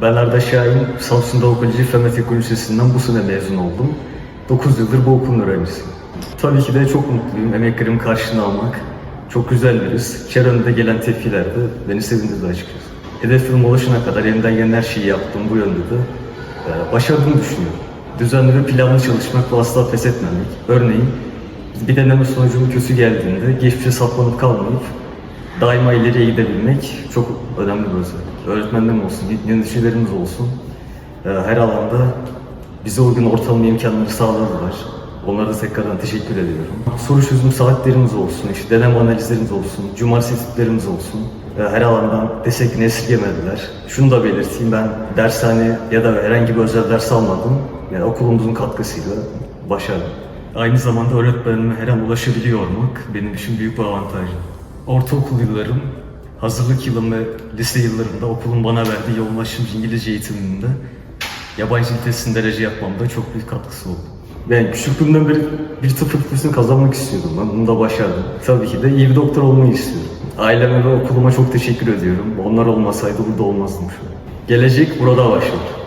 Ben Arda Şahin, Samsun Koleji Fen Teknoloji Lisesi'nden bu sene mezun oldum. 9 yıldır bu okulun öğrencisiyim. Tabii ki de çok mutluyum. Emeklerimi karşına almak çok güzel bir his. Çevremde gelen tepkiler de beni sevindirdi açıkçası. Hedefime ulaşana kadar elimden gelen her şeyi yaptım bu yönde de. Ee, başardığımı düşünüyorum. Düzenli ve planlı çalışmak ve asla pes etmemek. Örneğin bir deneme sonucunun kötü geldiğinde geçmişe saplanıp kalmayıp daima ileriye gidebilmek çok önemli bir özellik. Öğretmenlerim olsun, yöneticilerimiz olsun e, her alanda bize uygun ortam ve imkanları sağladılar. Onlara da tekrardan teşekkür ediyorum. Soru çözüm saatlerimiz olsun, işte deneme analizlerimiz olsun, cumartesi etütlerimiz olsun. e, Her alandan destekini esirgemediler. Şunu da belirteyim, ben dershane ya da herhangi bir özel ders almadım. Yani okulumuzun katkısıyla başardım. Aynı zamanda öğretmenime her an ulaşabiliyor olmak benim için büyük bir avantaj. Ortaokul yıllarım, hazırlık yılım ve lise yıllarımda okulun bana verdiği yoğunlaşmış İngilizce eğitiminde yabancı dil testinde derece yapmamda çok büyük katkısı oldu. Ben küçüklüğümden beri bir tıp fakültesini kazanmak istiyordum. Ben bunu da başardım. Tabii ki de iyi bir doktor olmayı istiyorum. Aileme ve okuluma çok teşekkür ediyorum. Onlar olmasaydı burada olmazdım şu an. Gelecek burada başlar.